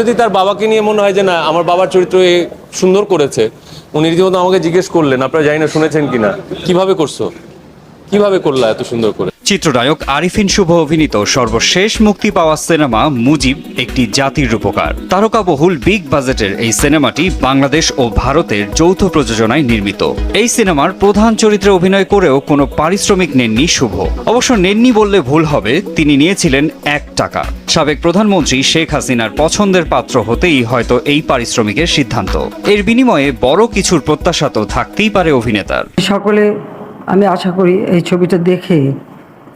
যদি তার বাবাকে নিয়ে মনে হয় যে না, আমার বাবার চরিত্র সুন্দর করেছে, উনি রীতিমতো আমাকে জিজ্ঞেস করলেন, আপনারা জানি না শুনেছেন কিনা, কীভাবে করছ? কীভাবে করলা এত সুন্দর করে? চিত্রনায়ক আরিফিন শুভ অভিনীত সর্বশেষ মুক্তি পাওয়া সিনেমা মুজিব একটি জাতির রূপকার। তারকাবহুল বিগ বাজেটের এই সিনেমাটি বাংলাদেশ ও ভারতের যৌথ প্রযোজনায় নির্মিত। এই সিনেমার প্রধান চরিত্রে অভিনয় করেও কোনো পারিশ্রমিক নেননি শুভ। অবশ্য নেননি বললে ভুল হবে তিনি নিয়েছিলেন এক টাকা। সাবেক প্রধানমন্ত্রী শেখ হাসিনার পছন্দের পাত্র হতেই হয়তো এই পারিশ্রমিকের সিদ্ধান্ত। এর বিনিময়ে বড় কিছুর প্রত্যাশা তো থাকতেই পারে অভিনেতার। সকলে আমি আশা করি এই ছবিটা দেখে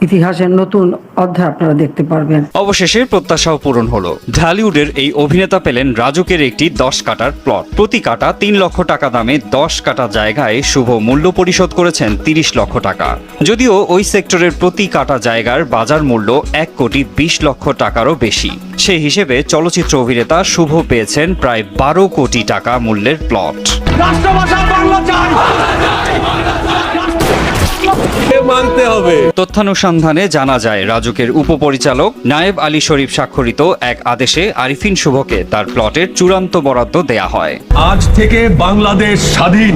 ইতিহাসের নতুন অধ্যায় আপনারা দেখতে পারবেন। অবশেষে প্রত্যাশাও পূরণ হলো। ঢালিউডের এই অভিনেতা পেলেন রাজুকের একটি দশ কাটার প্লট। প্রতি কাটা তিন লক্ষ টাকা দামে দশ কাটা জায়গায় শুভ মূল্য পরিশোধ করেছেন তিরিশ লক্ষ টাকা। যদিও ওই সেক্টরের প্রতি কাটা জায়গার বাজার মূল্য এক কোটি বিশ লক্ষ টাকারও বেশি। সেই হিসেবে চলচ্চিত্র অভিনেতা শুভ পেয়েছেন প্রায় বারো কোটি টাকা মূল্যের প্লট। মানতে হবে। তথ্যানুসন্ধানে জানা যায় রাজুকের উপপরিচালক নায়েব আলী শরীফ স্বাক্ষরিত এক আদেশে আরিফিন শুভকে তার প্লটের চূড়ান্ত বরাদ্দ দেয়া হয়। আজ থেকে বাংলাদেশ স্বাধীন।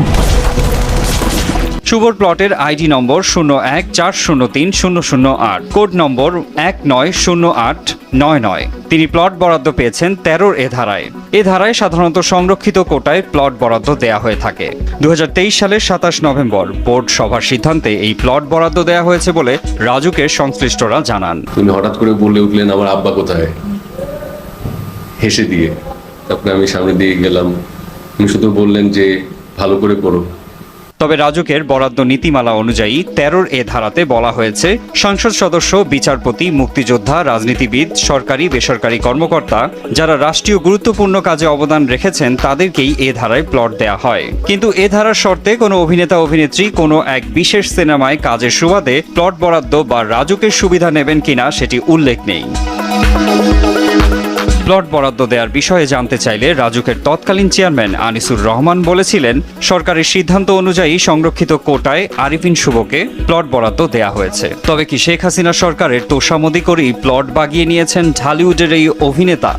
শুভর প্লটের আইডি নম্বর শূন্য এক চার শূন্য তিন শূন্য শূন্য আট, কোড নম্বর এক নয় শূন্য আট নয় নয়। তিনি প্লট বরাদ্দ পেয়েছেন তেরোর এ ধারায়। এ ধারায় সাধারণত সংরক্ষিত কোটায় প্লট বরাদ্দ দেয়া হয়ে থাকে। দু হাজার তেইশ সালের সাতাশ নভেম্বর বোর্ড সভার সিদ্ধান্তে এই প্লট বরাদ্দ দেয়া হয়েছে বলে রাজুকের সংশ্লিষ্টরা জানান। উনি হঠাৎ করে বলে উঠলেন, আমার আব্বা কোথায়? হেসে দিয়ে। তারপরে আমি সামনে দিয়ে গেলাম। উনি শুধু বললেন যে, ভালো করে পড়ো। তবে রাজুকের বরাদ্দ নীতিমালা অনুযায়ী তেরোর এ ধারাতে বলা হয়েছে, সংসদ সদস্য, বিচারপতি, মুক্তিযোদ্ধা, রাজনীতিবিদ, সরকারি, বেসরকারি কর্মকর্তা যারা রাষ্ট্রীয় গুরুত্বপূর্ণ কাজে অবদান রেখেছেন তাদেরকেই এ ধারায় প্লট দেয়া হয়। কিন্তু এ ধারার শর্তে কোনো অভিনেতা, অভিনেত্রী কোনো এক বিশেষ সিনেমায় কাজের সুবাদে প্লট বরাদ্দ বা রাজুকের সুবিধা নেবেন কিনা সেটি উল্লেখ নেই। প্লট বরাদ্দ দেওয়ার বিষয়ে জানতে চাইলে রাজুকের তৎকালীন চেয়ারম্যান আনিসুর রহমান বলেছিলেন, সরকারের সিদ্ধান্ত অনুযায়ী সংরক্ষিত কোটায় আরিফিন শুভকে প্লট বরাদ্দ দেয়া হয়েছে। তবে কি শেখ হাসিনা সরকারের তোষামদি করেই প্লট বাগিয়ে নিয়েছেন ঢালিউডের এই অভিনেতা?